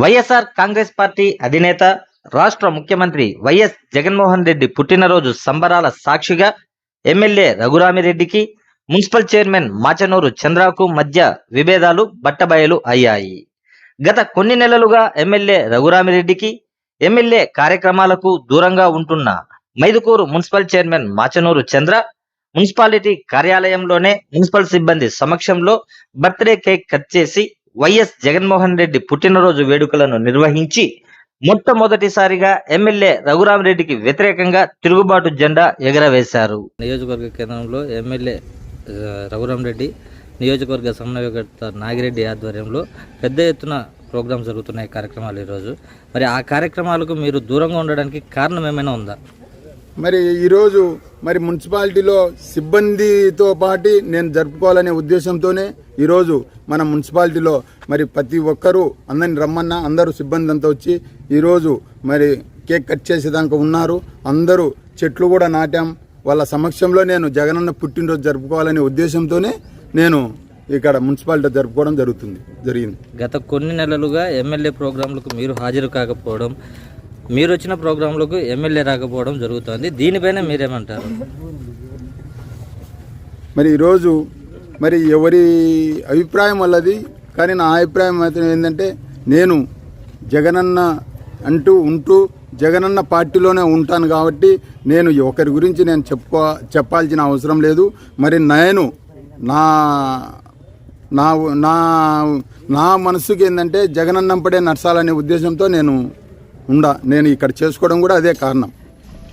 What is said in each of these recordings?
YSR Congress party అధినేత రాష్ట్ర ముఖ్యమంత్రి వైఎస్ జగన్మోహన్ రెడ్డి పుట్టినరోజు సంబరాల సాక్షిగా ఎమ్మెల్యే రఘురామిరెడ్డికి మున్సిపల్ చైర్మన్ మాచనూరు చంద్రకు మధ్య విభేదాలు బట్టబయలు అయ్యాయి. గత కొన్ని నెలలుగా ఎమ్మెల్యే రఘురామిరెడ్డికి ఎమ్మెల్యే కార్యక్రమాలకు దూరంగా ఉంటున్న Mydukur municipal chairman Machanur Chandra municipality కార్యాలయంలోనే municipal సిబ్బంది సమక్షంలో బర్త్డే కేక్ కట్ చేసి వైఎస్ జగన్మోహన్ రెడ్డి పుట్టినరోజు వేడుకలను నిర్వహించి మొట్టమొదటిసారిగా ఎమ్మెల్యే రఘురామరెడ్డికి వ్యతిరేకంగా తిరుగుబాటు జెండా ఎగరవేశారు. నియోజకవర్గ కేంద్రంలో ఎమ్మెల్యే రఘురామరెడ్డి నియోజకవర్గ సమన్వయకర్త నాగిరెడ్డి ఆధ్వర్యంలో పెద్ద ఎత్తున ప్రోగ్రామ్స్ జరుగుతున్నాయి కార్యక్రమాలు ఈరోజు. మరి ఆ కార్యక్రమాలకు మీరు దూరంగా ఉండడానికి కారణం ఏమైనా ఉందా? మరి ఈరోజు మరి మున్సిపాలిటీలో సిబ్బందితో పాటు నేను జరుపుకోవాలనే ఉద్దేశంతోనే ఈరోజు మన మున్సిపాలిటీలో మరి ప్రతి ఒక్కరూ అందరిని రమ్మన్నా అందరూ సిబ్బంది అంతా వచ్చి ఈరోజు మరి కేక్ కట్ చేసేదాకా ఉన్నారు. అందరూ చెట్లు కూడా నాటాం. వాళ్ళ సమక్షంలో నేను జగనన్న పుట్టినరోజు జరుపుకోవాలనే ఉద్దేశంతోనే నేను ఇక్కడ మున్సిపాలిటీ జరుపుకోవడం జరుగుతుంది జరిగింది. గత కొన్ని నెలలుగా ఎమ్మెల్యే ప్రోగ్రాంలకు మీరు హాజరు కాకపోవడం మీరు వచ్చిన ప్రోగ్రాంలకు ఎమ్మెల్యే రాకపోవడం జరుగుతోంది. దీనిపైన మీరేమంటారు? మరి ఈరోజు మరి ఎవరి అభిప్రాయం వల్లది? కానీ నా అభిప్రాయం మాత్రం ఏంటంటే నేను జగనన్న అంటూ ఉంటూ జగనన్న పార్టీలోనే ఉంటాను కాబట్టి నేను ఒకరి గురించి నేను చెప్పుకో చెప్పాల్సిన అవసరం లేదు. మరి నేను నా నా నా నా మనసుకి ఏంటంటే జగనన్నంపడే నడచాలనే ఉద్దేశంతో నేను ఉండా నేను ఇక్కడ చేసుకోవడం కూడా అదే కారణం.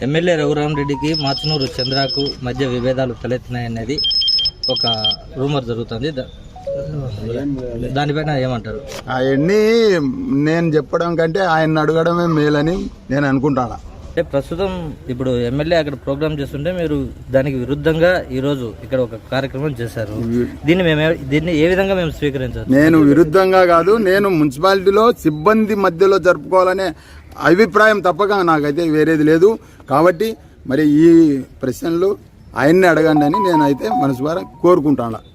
ఎమ్మెల్యే రఘురామరెడ్డికి మాచనూరు చంద్రకు మధ్య విభేదాలు తలెత్తినాయనేది ఒక రూమర్ జరుగుతుంది. దానిపైన ఏమంటారు? అవన్నీ నేను చెప్పడం కంటే ఆయన అడగడమే మేలని నేను అనుకుంటాను? అంటే ప్రస్తుతం ఇప్పుడు ఎమ్మెల్యే అక్కడ ప్రోగ్రామ్ చేస్తుంటే మీరు దానికి విరుద్ధంగా ఈరోజు ఇక్కడ ఒక కార్యక్రమం చేశారు. దీన్ని మేము దీన్ని ఏ విధంగా మేము స్వీకరించాలి? నేను విరుద్ధంగా కాదు నేను మున్సిపాలిటీలో సిబ్బంది మధ్యలో జరుపుకోవాలనే అభిప్రాయం తప్పక నాకైతే వేరేది లేదు. కాబట్టి మరి ఈ ప్రశ్నలు ఆయన్ని అడగండి అని నేనైతే మనసు ద్వారా కోరుకుంటాను.